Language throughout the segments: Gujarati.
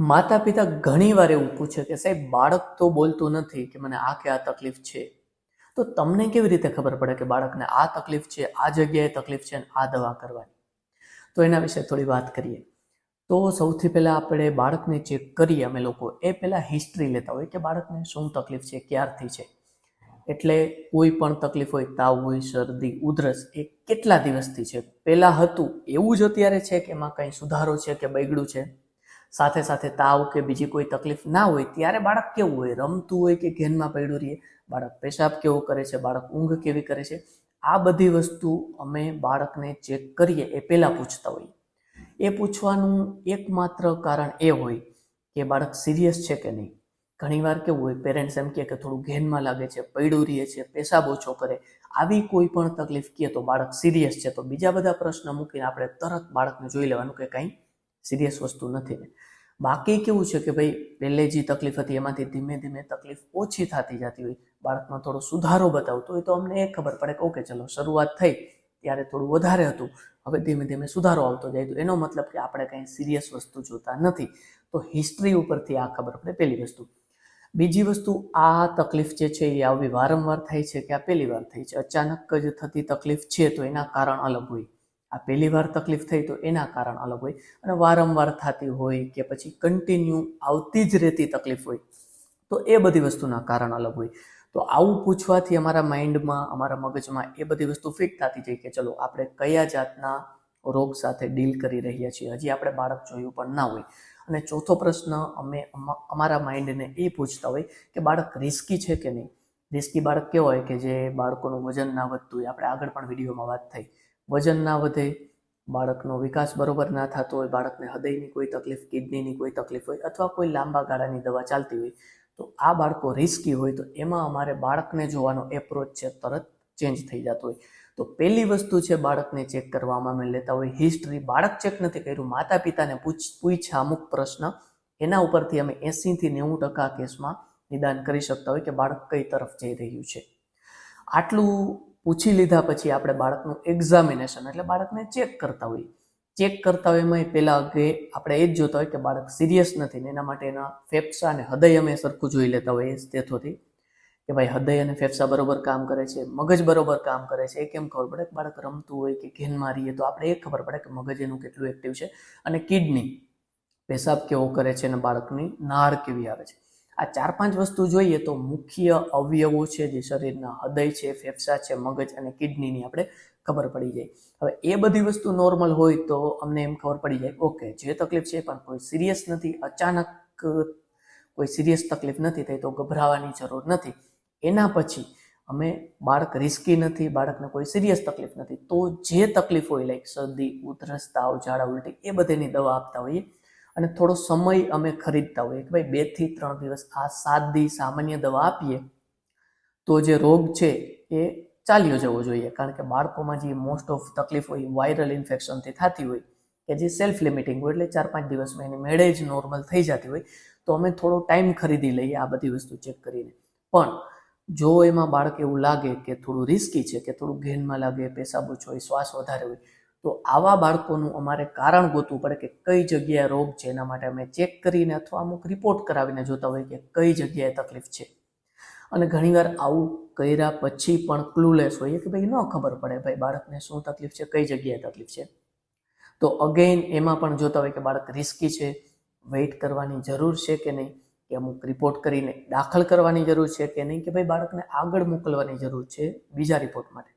માતા પિતા ઘણીવાર એવું પૂછે કે, સાહેબ, બાળક તો બોલતું નથી કે મને આ કે આ તકલીફ છે. તો તમને કેવી રીતે ખબર પડે કે બાળકને આ તકલીફ છે, આ જગ્યાએ તકલીફ છે અને આ દવા કરવાની? તો એના વિશે થોડી વાત કરીએ. તો સૌથી પહેલાં આપણે બાળકને ચેક કરીએ. અમે લોકો એ પહેલાં હિસ્ટ્રી લેતા હોય કે બાળકને શું તકલીફ છે, ક્યારથી છે. એટલે કોઈ પણ તકલીફ હોય, તાવ હોય, શરદી, ઉધરસ, એ કેટલા દિવસથી છે? પહેલાં હતું એવું જ અત્યારે છે કે એમાં કંઈ સુધારો છે કે બગડ્યું છે? સાથે સાથે તાવ કે બીજી કોઈ તકલીફ ના હોય, ત્યારે બાળક કેવું હોય? રમતું હોય કે ઘેનમાં પડ્યું રહીએ? બાળક પેશાબ કેવો કરે છે? બાળક ઊંઘ કેવી કરે છે? આ બધી વસ્તુ અમે બાળકને ચેક કરીએ, એ પહેલાં પૂછતા હોઈએ. એ પૂછવાનું એકમાત્ર કારણ એ હોય કે બાળક સિરિયસ છે કે નહીં? ઘણીવાર કેવું હોય પેરેન્ટ્સ એમ કહે કે થોડું ઘેનમાં લાગે છે પૈડું રહીએ છે, પેશાબ ઓછો કરે. આવી કોઈ પણ તકલીફ કહે તો બાળક સિરિયસ છે. તો બીજા બધા પ્રશ્ન મૂકીને આપણે તરત બાળકને જોઈ લેવાનું કે કંઈ સિરિયસ વસ્તુ નથી. બાકી કેવું છે કે ભાઈ, પહેલે જે તકલીફ હતી એમાંથી ધીમે ધીમે તકલીફ ઓછી થતી જતી હોય બાળકમાં થોડો સુધારો બતાવતો હોય તો અમને એ ખબર પડે કે ઓકે, ચલો, શરૂઆત થઈ, ત્યારે થોડું વધારે હતું. હવે ધીમે ધીમે સુધારો આવતો જાય તો એનો મતલબ કે આપણે કંઈ સિરિયસ વસ્તુ જોતા નથી. તો હિસ્ટ્રી ઉપરથી આ ખબર પડે પહેલી વસ્તુ. બીજી વસ્તુ, આ તકલીફ જે છે એ આવી વારંવાર થાય છે કે આ પહેલી વાર થઈ છે. અચાનક જ થતી તકલીફ છે તો એના કારણ અલગ હોય. આ પહેલી વાર તકલીફ થઈ તો એના કારણ અલગ હોય. અને વારંવાર થતી હોય કે પછી કન્ટિન્યુ આવતી જ રહેતી તકલીફ હોય તો એ બધી વસ્તુના કારણ અલગ હોય. તો આવું પૂછવાથી અમારા માઇન્ડમાં, અમારા મગજમાં એ બધી વસ્તુ ફિટ થતી જાય કે ચલો આપણે કયા જાતના રોગ સાથે ડીલ કરી રહ્યા છીએ. હજી આપણે બાળક જોયું પણ ના હોય. અને ચોથો પ્રશ્ન, અમે અમારા માઇન્ડને એ પૂછતા હોય કે બાળક રિસ્કી છે કે નહીં? રિસ્કી બાળક કેવો હોય કે જે બાળકોનું વજન ના વધતું હોય? આપણે આગળ પણ વિડીયોમાં વાત થઈ. વજન ના વધે, બાળકનો વિકાસ બરોબર ના થતો હોય, બાળકને હૃદયની કોઈ તકલીફ, કિડનીની કોઈ તકલીફ હોય અથવા કોઈ લાંબા ગાળાની દવા ચાલતી હોય, તો આ બાળકો રિસ્કી હોય તો એમાં અમારે બાળકને જોવાનો એપ્રોચ છે, તરત ચેન્જ થઈ જતો હોય. તો પહેલી વસ્તુ છે બાળકને ચેક કરવામાં અમે લેતા હોય હિસ્ટ્રી બાળક ચેક નથી કર્યું માતા પિતાને પૂછ પૂછ્યા અમુક પ્રશ્ન, એના ઉપરથી અમે એંસીથી નેવું ટકા કેસમાં નિદાન કરી શકતા હોય કે બાળક કઈ તરફ જઈ રહ્યું છે. આટલું પૂછી લીધા પછી આપણે બાળકનું એક્ઝામિનેશન એટલે બાળકને ચેક કરતા હોઈએ. ચેક કરતા હોય એમાં પહેલાં અગે આપણે એ જ જોતા હોય કે બાળક સિરિયસ નથી ને એના માટે એના ફેફસા અને હૃદય અમે સરખું જોઈ લેતા હોઈએ સ્ટેથોથી. કે ભાઈ હૃદય અને ફેફસા બરોબર કામ કરે છે, મગજ બરોબર કામ કરે છે, એ કેમ ખબર પડે? કે બાળક રમતું હોય કે ઘેનમાં રહીએ તો આપણે એ ખબર પડે કે મગજ એનું કેટલું એક્ટિવ છે. અને કિડની પેશાબ કેવો કરે છે અને બાળકની? નાર કેવી આવે છે. આ ચાર પાંચ વસ્તુ જોઈએ તો મુખ્ય અવયવો છે જે શરીરના હૃદય છે, ફેફસા છે, મગજ અને કિડનીની આપણે ખબર પડી જાય. હવે એ બધી વસ્તુ નોર્મલ હોય તો અમને એમ ખબર પડી જાય, ઓકે, જે તકલીફ છે પણ કોઈ સિરિયસ નથી, અચાનક કોઈ સિરિયસ તકલીફ નથી થઈ તો ગભરાવાની જરૂર નથી. એના પછી અમે બાળક રિસ્કી નથી, બાળકને કોઈ સિરિયસ તકલીફ નથી. તો જે તકલીફ હોય લાઈક શરદી, ઉધરસ, તાવ, ઝાડા, ઉલટી, એ બધીની દવા આપતા હોઈએ. અને થોડો સમય અમે ખરીદતા હોઈએ કે ભાઈ બેથી ત્રણ દિવસ આ સાદી સામાન્ય દવા આપીએ, તો જે રોગ છે એ ચાલ્યો જવો જોઈએ. કારણ કે બાળકોમાં જે મોસ્ટ ઓફ તકલીફ હોય વાયરલ ઇન્ફેક્શનથી થતી હોય, કે જે સેલ્ફ લિમિટિંગ હોય, એટલે ચાર પાંચ દિવસમાં એની મેળે જ નોર્મલ થઈ જતી હોય, તો અમે થોડો ટાઈમ ખરીદી લઈએ આ બધી વસ્તુ ચેક કરીને. પણ જો એમાં બાળક એવું લાગે કે થોડું રિસ્કી છે, કે થોડું ઘેનમાં લાગે, પેશાબ ઓછો હોય, શ્વાસ વધારે હોય તો આવા બાળકોનું અમારે કારણ ગોતવું પડે કે કઈ જગ્યાએ રોગ છે, એના માટે અમે ચેક કરીને અથવા અમુક રિપોર્ટ કરાવીને જોતા હોય કે કઈ જગ્યાએ તકલીફ છે. અને ઘણીવાર આવું કર્યા પછી પણ ક્લુલેસ હોઈએ કે ભાઈ ન ખબર પડે ભાઈ બાળકને શું તકલીફ છે, કઈ જગ્યાએ તકલીફ છે. તો અગેઇન એમાં પણ જોતા હોય કે બાળક રિસ્કી છે વેઇટ કરવાની જરૂર છે કે નહીં, કે અમુક રિપોર્ટ કરીને દાખલ કરવાની જરૂર છે કે નહીં, કે ભાઈ બાળકને આગળ મોકલવાની જરૂર છે બીજા રિપોર્ટ માટે.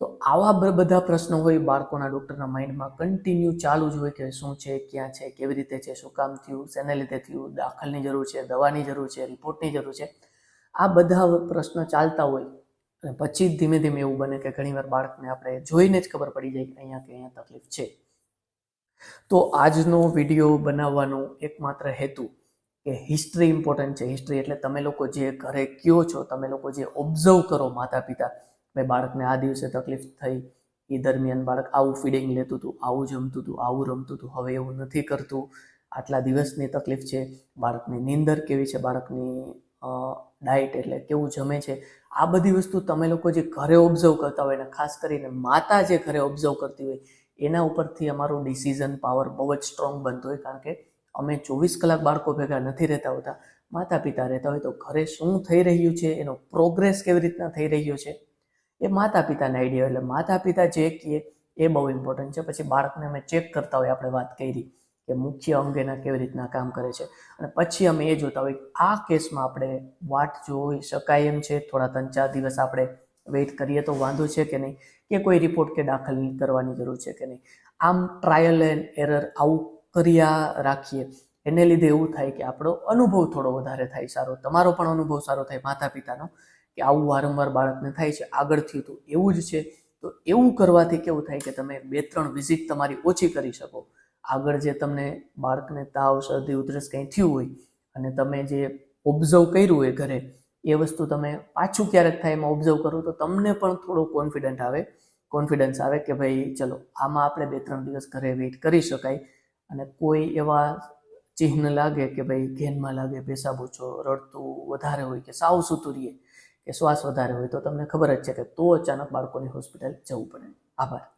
તો આવા બધા પ્રશ્નો હોય બાળકોના ડૉક્ટરના માઇન્ડમાં કન્ટિન્યુ ચાલુ જ હોય કે શું છે, ક્યાં છે, કેવી રીતે છે, શું કામ થયું, શેને લીધે થયું, દાખલની જરૂર છે, દવાની જરૂર છે, રિપોર્ટની જરૂર છે. આ બધા પ્રશ્નો ચાલતા હોય અને પછી ધીમે ધીમે એવું બને કે ઘણીવાર બાળકને આપણે જોઈને જ ખબર પડી જાય કે અહીંયા કે અહીંયા તકલીફ છે. તો આજનો વીડિયો બનાવવાનો એકમાત્ર હેતુ કે હિસ્ટ્રી ઇમ્પોર્ટન્ટ છે. હિસ્ટ્રી એટલે તમે લોકો જે ઘરે કયો છો, તમે લોકો જે ઓબ્ઝર્વ કરો માતા પિતા ભાઈ બાળકને આ દિવસે તકલીફ થઈ. એ દરમિયાન બાળક આવું ફીડિંગ લેતું હતું, આવું જમતું હતું, આવું રમતું હતું. હવે એવું નથી કરતું. આટલા દિવસની તકલીફ છે. બાળકની નીંદર કેવી છે? બાળકની ડાયટ એટલે કેવું જમે છે? આ બધી વસ્તુ તમે લોકો જે ઘરે ઓબ્ઝર્વ કરતા હોય અને ખાસ કરીને માતા જે ઘરે ઓબ્ઝર્વ કરતી હોય, એના ઉપરથી અમારો ડિસિઝન પાવર બહુ જ સ્ટ્રોંગ બનતો હોય. કારણ કે અમે ચોવીસ કલાક બાળકો ભેગા નથી રહેતા હોતા. માતા પિતા રહેતા હોય તો ઘરે શું થઈ રહ્યું છે? એનો પ્રોગ્રેસ કેવી રીતના થઈ રહ્યો છે? એ માતા પિતાના આઈડિયા એટલે માતા પિતા જે કહે એ બહુ ઇમ્પોર્ટન્ટ છે. પછી બાળકને અમે ચેક કરતા હોય આપણે વાત કરી કે મુખ્ય અંગેના કેવી રીતના કામ કરે છે. અને પછી અમે એ જોતા હોય આ કેસમાં આપણે વાટ જોઈ શકાય એમ છે? થોડા ત્રણ ચાર દિવસ આપણે વેઇટ કરીએ તો વાંધો છે કે નહીં? કે કોઈ રિપોર્ટ કે દાખલ કરવાની જરૂર છે કે નહીં? આમ ટ્રાયલ એન્ડ એરર આવું કર્યા રાખીએ. એને લીધે એવું થાય કે આપણો અનુભવ થોડો વધારે થાય સારો. તમારો પણ અનુભવ સારો થાય માતા પિતાનો કે આવું વારંવાર બાળકને થાય છે, આગળ થયું હતું એવું જ છે. તો એવું કરવાથી કેવું થાય કે તમે બે ત્રણ વિઝિટ તમારી ઓછી કરી શકો. આગળ જે તમને બાળકને તાવ, શરદી, ઉધરસ કંઈ થયું હોય અને તમે જે ઓબ્ઝર્વ કર્યું હોય ઘરે, એ વસ્તુ તમે પાછું ક્યારેક થાય એમાં ઓબ્ઝર્વ કરો તો તમને પણ થોડો કોન્ફિડન્ટ આવે. કોન્ફિડન્સ આવે કે ભાઈ, ચલો, આમાં આપણે બે ત્રણ દિવસ ઘરે વેઇટ કરી શકાય. અને કોઈ એવા ચિહ્ન લાગે કે ભાઈ ઘેનમાં લાગે પેશાબ ઓછો રડતું વધારે હોય કે સાવ સૂતું રહીએ કે શ્વાસ વધારે હોય તો તમને ખબર જ છે કે તો અચાનક બાળકોની હોસ્પિટલ જવું પડે. આભાર.